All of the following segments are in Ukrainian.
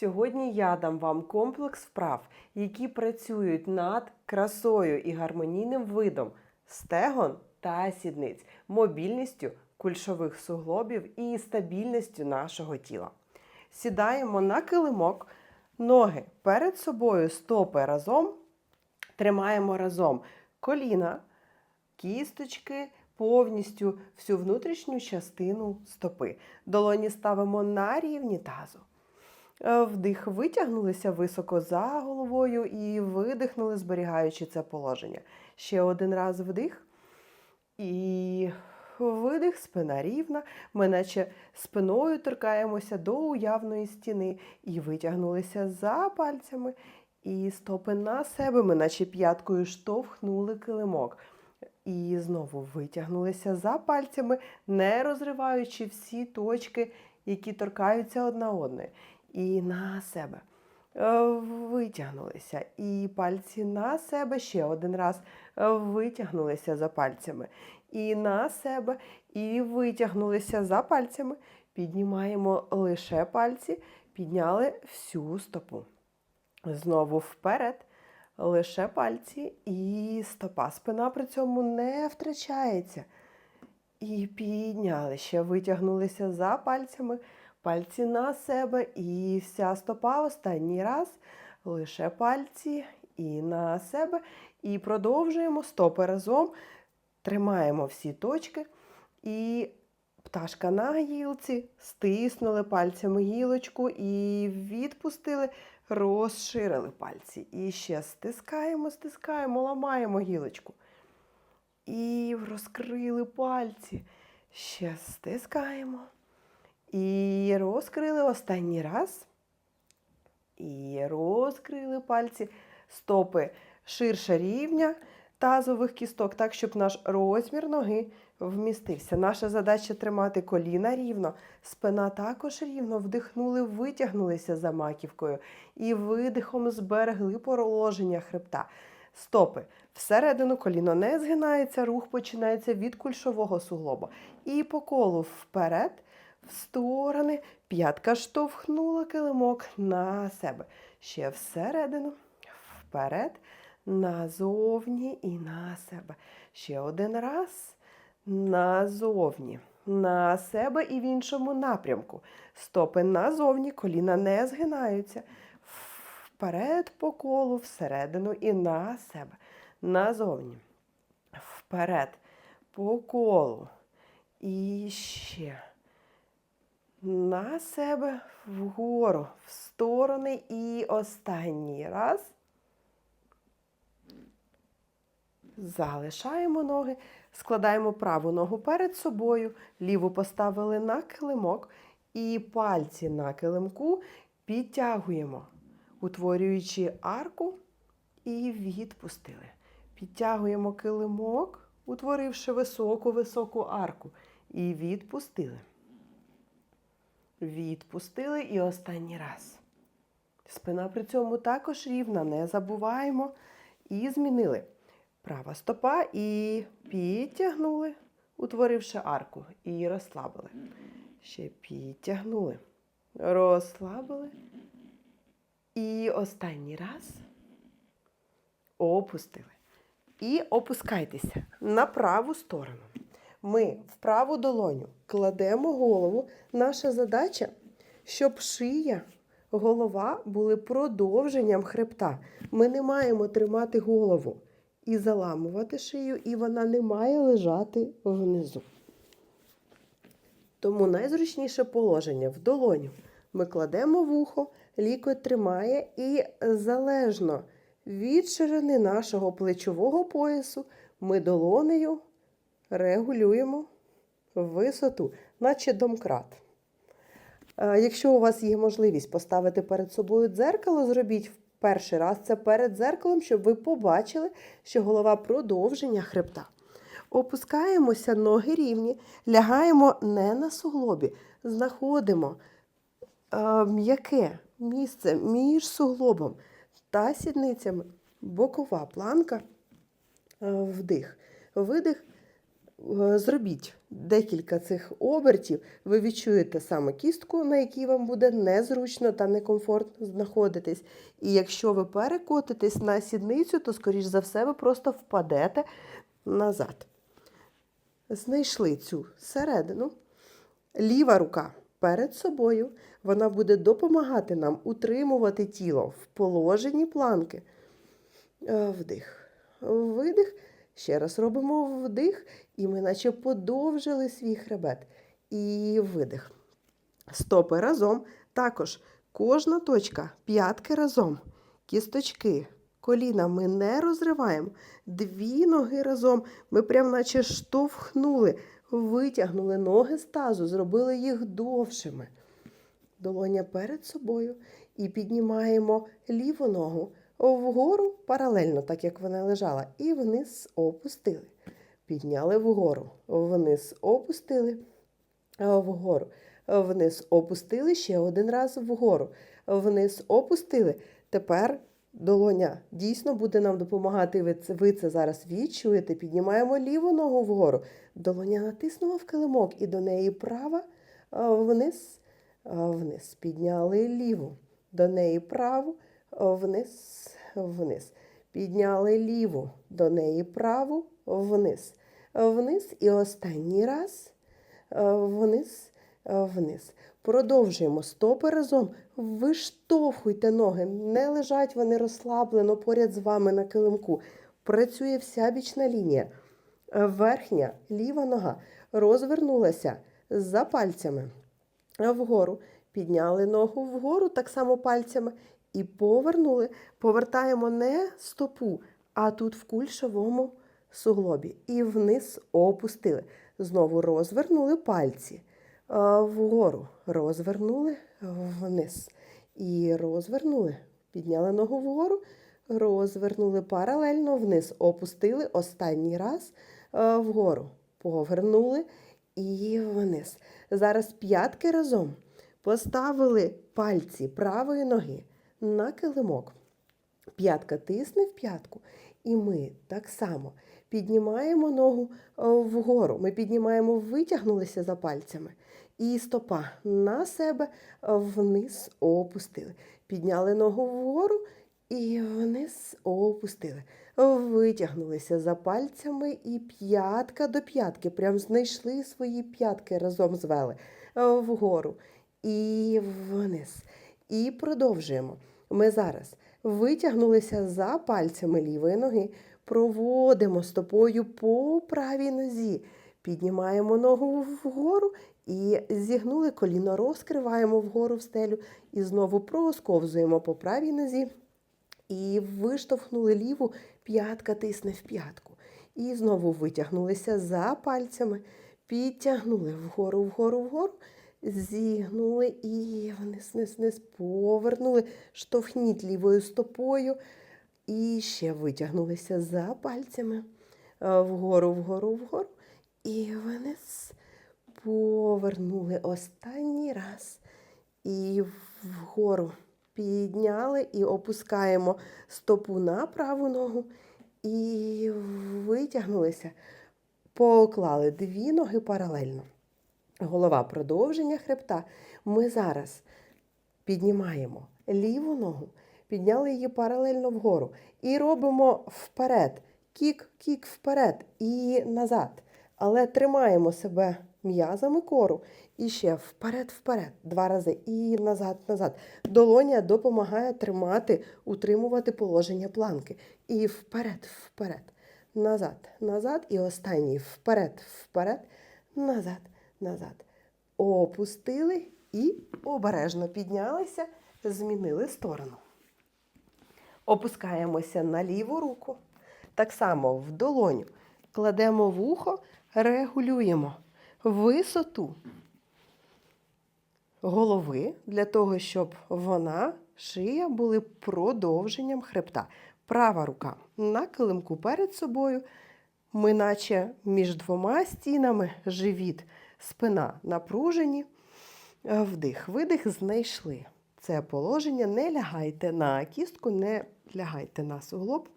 Сьогодні я дам вам комплекс вправ, які працюють над красою і гармонійним видом стегон та сідниць, мобільністю кульшових суглобів і стабільністю нашого тіла. Сідаємо на килимок, ноги перед собою, стопи разом, тримаємо разом коліна, кісточки, повністю всю внутрішню частину стопи. Долоні ставимо на рівні тазу. Е, Вдих витягнулися високо за головою і видихнули, зберігаючи це положення. Ще один раз вдих. І видих, спина рівна. Ми наче спиною торкаємося до уявної стіни і витягнулися за пальцями. І стопи на себе, ми наче п'яткою штовхнули килимок. І знову витягнулися за пальцями, не розриваючи всі точки, які торкаються одна одної. І на себе. Е, Витягнулися. І пальці на себе ще один раз е, витягнулися за пальцями. І на себе, і витягнулися за пальцями. Піднімаємо лише пальці, підняли всю стопу. Знову вперед, лише пальці і стопа. Спина при цьому не втрачається. І підняли ще, витягнулися за пальцями, пальці на себе, і вся стопа останній раз, лише пальці і на себе. І продовжуємо стопи разом, тримаємо всі точки. І пташка на гілці, стиснули пальцями гілочку і відпустили, розширили пальці. І ще стискаємо, стискаємо, ламаємо гілочку. І розкрили пальці. Ще стискаємо. І розкрили останній раз. І розкрили пальці. Стопи ширше рівня тазових кісток, так, щоб наш розмір ноги вмістився. Наша задача тримати коліна рівно, спина також рівно, вдихнули, витягнулися за маківкою і видихом зберегли положення хребта. Стопи всередину коліно не згинається, рух починається від кульшового суглоба. І по колу вперед, в сторони, п'ятка штовхнула килимок на себе. Ще всередину, вперед, назовні і на себе. Ще один раз. Назовні. На себе і в іншому напрямку. Стопи назовні, коліна не згинаються. Вперед по колу, всередину і на себе. Назовні. Вперед по колу. І ще. На себе вгору, в сторони і останній раз. Залишаємо ноги, складаємо праву ногу перед собою, ліву поставили на килимок і пальці на килимку підтягуємо, утворюючи арку і відпустили. Підтягуємо килимок, утворивши високу-високу арку. І відпустили. Відпустили і останній раз. Спина при цьому також рівна, не забуваємо. І змінили. Права стопа і підтягнули, утворивши арку, і розслабили. Ще підтягнули, розслабили. І останній раз опустили. І опускайтеся на праву сторону. Ми в праву долоню кладемо голову. Наша задача, щоб шия, голова були продовженням хребта. Ми не маємо тримати голову і заламувати шию, і вона не має лежати внизу. Тому найзручніше положення в долоню. Ми кладемо вухо, лікоть тримає і залежно від ширини нашого плечового поясу ми долонею регулюємо висоту, наче домкрат. Е, Якщо у вас є можливість поставити перед собою дзеркало, зробіть в перший раз це перед дзеркалом, щоб ви побачили, що голова продовження хребта. Опускаємося, ноги рівні, лягаємо не на суглобі, знаходимо е, м'яке місце між суглобом та сідницями, бокова планка, е, вдих, видих. Е, Зробіть декілька цих обертів, ви відчуєте саме кістку, на якій вам буде незручно та некомфортно знаходитись. І якщо ви перекотитесь на сідницю, то, скоріш за все, ви просто впадете назад. Знайшли цю середину. Ліва рука перед собою. Вона буде допомагати нам утримувати тіло в положенні планки. Е, Вдих. Видих. Ще раз робимо вдих, і ми наче подовжили свій хребет. І видих. Стопи разом. Також кожна точка, п'ятки разом, кісточки, коліна ми не розриваємо. Дві ноги разом. Ми прям наче штовхнули, витягнули ноги з тазу, зробили їх довшими. Долоня перед собою і піднімаємо ліву ногу вгору паралельно, так як вона лежала, і вниз опустили. Підняли вгору, вниз опустили, вгору, вниз опустили ще один раз вгору, вниз опустили. Тепер долоня дійсно буде нам допомагати. Ви це, ви це зараз відчуєте. Піднімаємо ліву ногу вгору. Долоня натиснула в килимок і до неї права вниз, вниз. Підняли ліву, до неї праву, вниз, вниз. Підняли ліву, до неї праву, вниз, вниз. І останній раз вниз, вниз. Продовжуємо стопи разом. Виштовхуйте ноги. Не лежать вони розслаблено поряд з вами на килимку. Працює вся бічна лінія. Верхня ліва нога розвернулася за пальцями вгору. Підняли ногу вгору, так само пальцями, і повернули. Повертаємо не стопу, а тут в кульшовому суглобі. І вниз опустили. Знову розвернули пальці. Вгору розвернули вниз. І розвернули. Підняли ногу вгору, розвернули паралельно вниз. Опустили останній раз вгору. Повернули і вниз. Зараз п'ятки разом. Поставили пальці правої ноги на килимок. П'ятка тисне в п'ятку. І ми так само піднімаємо ногу е, вгору. Ми піднімаємо, витягнулися за пальцями. І стопа на себе е, вниз опустили. Підняли ногу вгору і вниз опустили. Витягнулися за пальцями і п'ятка до п'ятки. Прям знайшли свої п'ятки разом звели е, вгору і вниз. І продовжуємо. Ми зараз витягнулися за пальцями лівої ноги, проводимо стопою по правій нозі, піднімаємо ногу вгору і зігнули коліно, розкриваємо вгору в стелю і знову просковзуємо по правій нозі. І виштовхнули ліву, п'ятка тисне в п'ятку. І знову витягнулися за пальцями, підтягнули вгору, вгору, вгору, зігнули і вниз, вниз, вниз, повернули, штовхніть лівою стопою. І ще витягнулися за пальцями. Вгору, вгору, вгору. І вниз повернули останній раз. І вгору підняли і опускаємо стопу на праву ногу. І витягнулися, поклали дві ноги паралельно. Голова продовження хребта. Ми зараз піднімаємо ліву ногу, підняли її паралельно вгору. І робимо вперед. Кік, кік вперед і назад. Але тримаємо себе м'язами кору. І ще вперед, вперед. Два рази. І назад, назад. Долоня допомагає тримати, утримувати положення планки. І вперед, вперед. Назад, назад. І останній вперед, вперед, назад, назад. Опустили і обережно піднялися, змінили сторону. Опускаємося на ліву руку. Так само в долоню. Кладемо вухо, регулюємо висоту голови для того, щоб вона, шия були продовженням хребта. Права рука на килимку перед собою. Ми наче між двома стінами живіт, спина напружені. Е, Вдих, видих, знайшли. Це положення. Не лягайте на кістку, не лягайте на суглоб.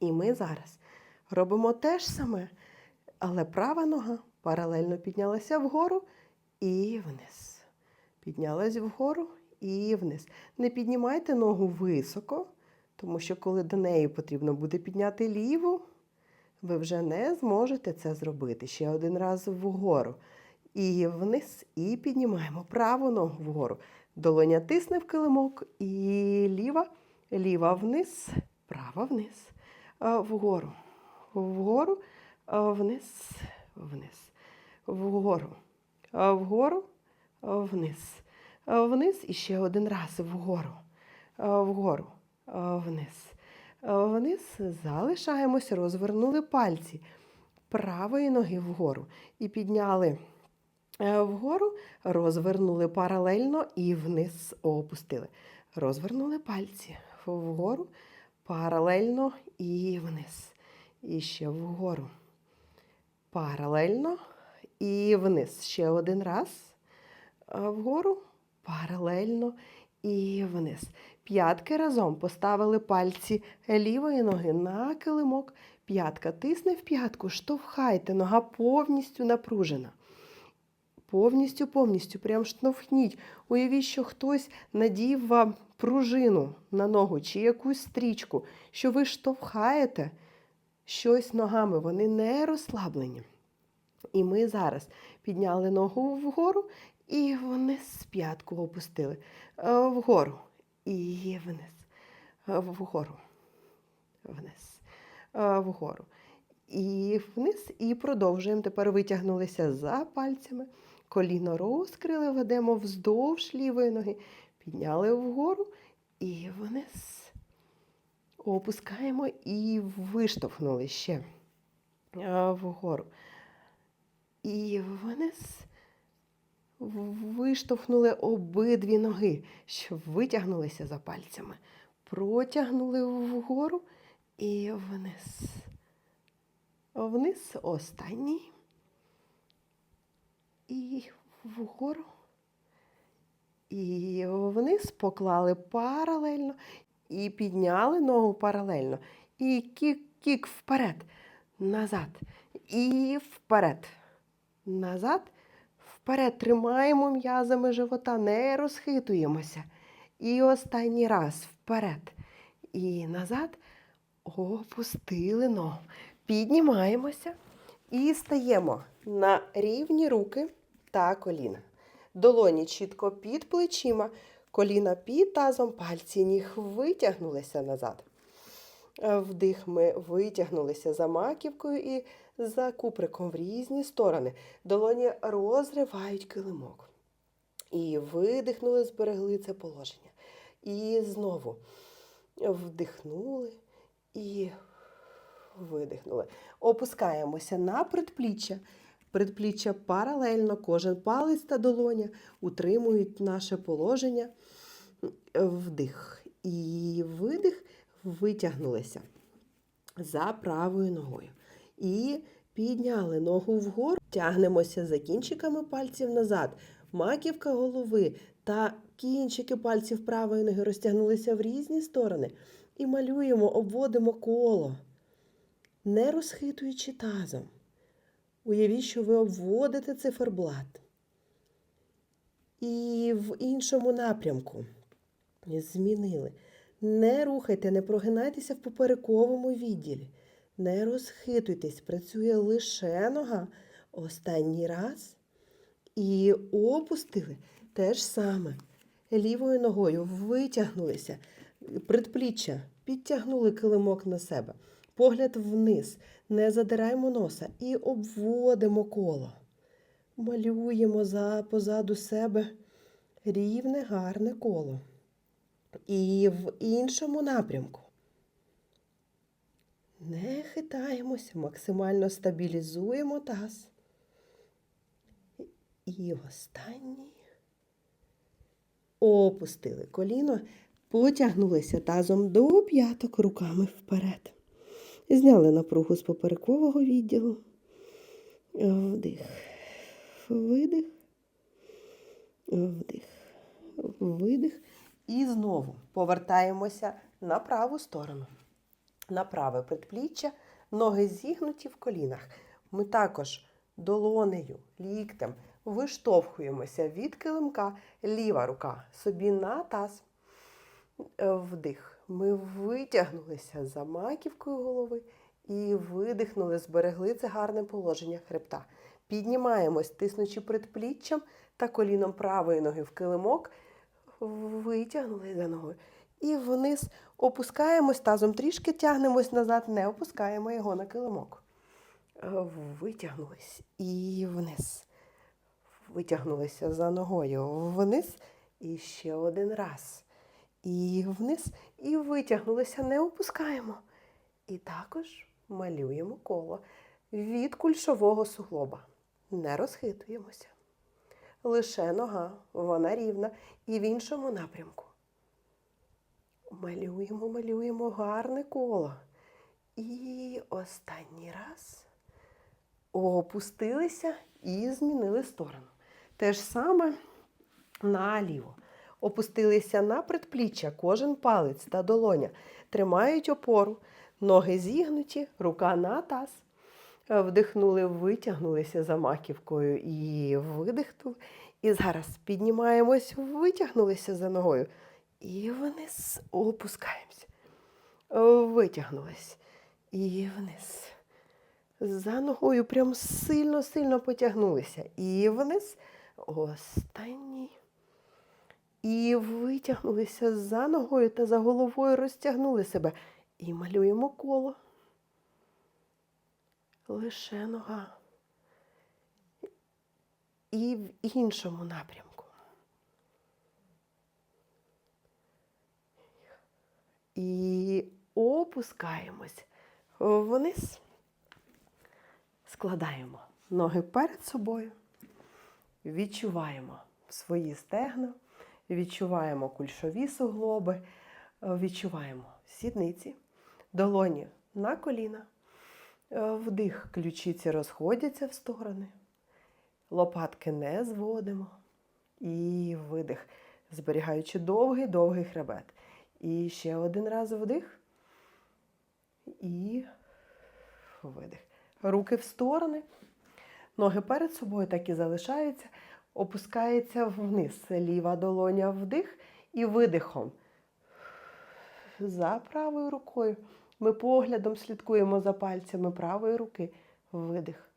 І ми зараз робимо те ж саме, але права нога Паралельно піднялася вгору і вниз. Піднялась вгору і вниз. Не піднімайте ногу високо, тому що коли до неї потрібно буде підняти ліву, ви вже не зможете це зробити. Ще один раз вгору. І вниз, і піднімаємо праву ногу вгору. Долоня тисне в килимок, і ліва, ліва вниз, права вниз, вгору, вгору, вниз, вниз, вгору, вгору, вниз, вниз і ще один раз вгору, вгору, вниз. А, Вниз залишаємося, розвернули пальці правої ноги вгору і підняли е, вгору, розвернули паралельно і вниз опустили. Розвернули пальці вгору, паралельно і вниз. І ще вгору. Паралельно і вниз. Ще один раз. Е, Вгору, паралельно і вниз. П'ятки разом поставили пальці лівої ноги на килимок. П'ятка тисне в п'ятку, штовхайте, нога повністю напружена. Повністю, повністю, прям штовхніть. Уявіть, що хтось надів вам пружину на ногу чи якусь стрічку, що ви штовхаєте щось ногами, вони не розслаблені. І ми зараз підняли ногу вгору і вниз п'ятку опустили. Е, Вгору і вниз. Е, Вгору. Вниз. Е, Вгору. І вниз. І продовжуємо. Тепер витягнулися за пальцями. Коліно розкрили, ведемо вздовж лівої ноги. Підняли вгору і вниз. Опускаємо і виштовхнули ще е, вгору. І вниз виштовхнули обидві ноги, щоб витягнулися за пальцями. Протягнули вгору і вниз. Вниз останній. І вгору. І вниз поклали паралельно і підняли ногу паралельно. І кік, кік вперед, назад. І вперед. Назад. Вперед тримаємо м'язами живота, не розхитуємося. І останній раз вперед. І назад опустили ногу. Піднімаємося і стаємо на рівні руки та коліна. Долоні чітко під плечима, коліна під тазом, пальці ніг витягнулися назад. Вдих ми витягнулися за маківкою і за куприком в різні сторони. Долоні розривають килимок. І видихнули, зберегли це положення. І знову вдихнули і видихнули. Опускаємося на предпліччя. Предпліччя паралельно, кожен палець та долоня утримують наше положення. Вдих. І видих, витягнулися за правою ногою. І підняли ногу вгору, тягнемося за кінчиками пальців назад. Маківка голови та кінчики пальців правої ноги розтягнулися в різні сторони. І малюємо, обводимо коло, не розхитуючи тазом. Уявіть, що ви обводите циферблат. І в іншому напрямку змінили. Не рухайте, не прогинайтеся в поперековому відділі. Не розхитуйтесь, працює лише нога. Останній раз. І опустили те ж саме. Лівою ногою витягнулися. Предпліччя підтягнули килимок на себе. Погляд вниз. Не задираємо носа і обводимо коло. Малюємо за, позаду себе рівне, гарне коло. І в іншому напрямку. Не хитаємося, максимально стабілізуємо таз. І останній. Опустили коліно, потягнулися тазом до п'яток руками вперед. Зняли напругу з поперекового відділу. Вдих. Видих. Вдих. Видих. І знову повертаємося на праву сторону. На праве предпліччя, ноги зігнуті в колінах. Ми також долонею, ліктем виштовхуємося від килимка, ліва рука собі на таз. Е, Вдих. Ми витягнулися за маківкою голови і видихнули, зберегли це гарне положення хребта. Піднімаємось, тиснучи предпліччям та коліном правої ноги в килимок, витягнули за ногою. І вниз опускаємось, тазом трішки тягнемось назад, не опускаємо його на килимок. Е, Витягнулись і вниз. Витягнулися за ногою вниз. І ще один раз. І вниз, і витягнулися, не опускаємо. І також малюємо коло від кульшового суглоба. Не розхитуємося. Лише нога, вона рівна і в іншому напрямку. Малюємо, малюємо гарне коло. І останній раз опустилися і змінили сторону. Те ж саме наліво. Опустилися на предпліччя, кожен палець та долоня. Тримають опору, ноги зігнуті, рука на таз. Вдихнули, витягнулися за маківкою і видихнули. І зараз піднімаємось, витягнулися за ногою. І вниз опускаємося. Е, Витягнулись. І вниз. За ногою прям сильно-сильно потягнулися. І вниз. Останній. І витягнулися за ногою та за головою розтягнули себе. І малюємо коло. Лише нога. І в іншому напрямку. І опускаємось вниз. Складаємо ноги перед собою. Відчуваємо свої стегна, відчуваємо кульшові суглоби, відчуваємо сідниці, долоні на коліна. Вдих, ключиці розходяться в сторони. Лопатки не зводимо. І видих, зберігаючи довгий-довгий хребет. І ще один раз вдих. І видих. Руки в сторони. Ноги перед собою так і залишаються. Опускається вниз. Ліва долоня вдих і видихом. За правою рукою. Ми поглядом слідкуємо за пальцями правої руки. Видих.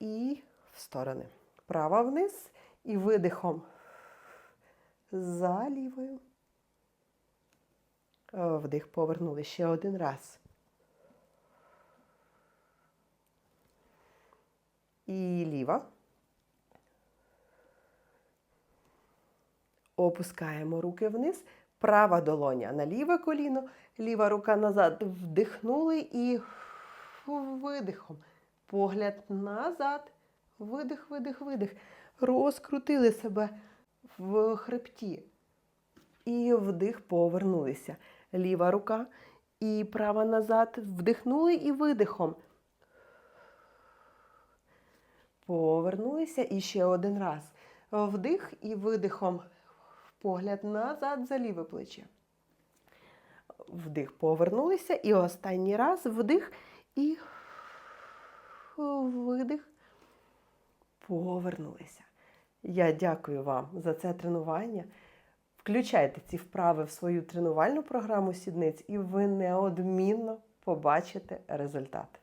І в сторони. Права вниз і видихом. За лівою. Вдих повернули ще один раз. І ліва. Опускаємо руки вниз. Права долоня на ліве коліно, ліва рука назад. Вдихнули і видихом. Погляд назад. Видих, видих, видих. Розкрутили себе в хребті. І вдих, повернулися. Ліва рука і права назад. Вдихнули і видихом. Повернулися і ще один раз. Вдих і видихом. Погляд назад за ліве плече. Вдих, повернулися. І останній раз вдих і видих. Повернулися. Я дякую вам за це тренування. Включайте ці вправи в свою тренувальну програму сідниць, і ви неодмінно побачите результат.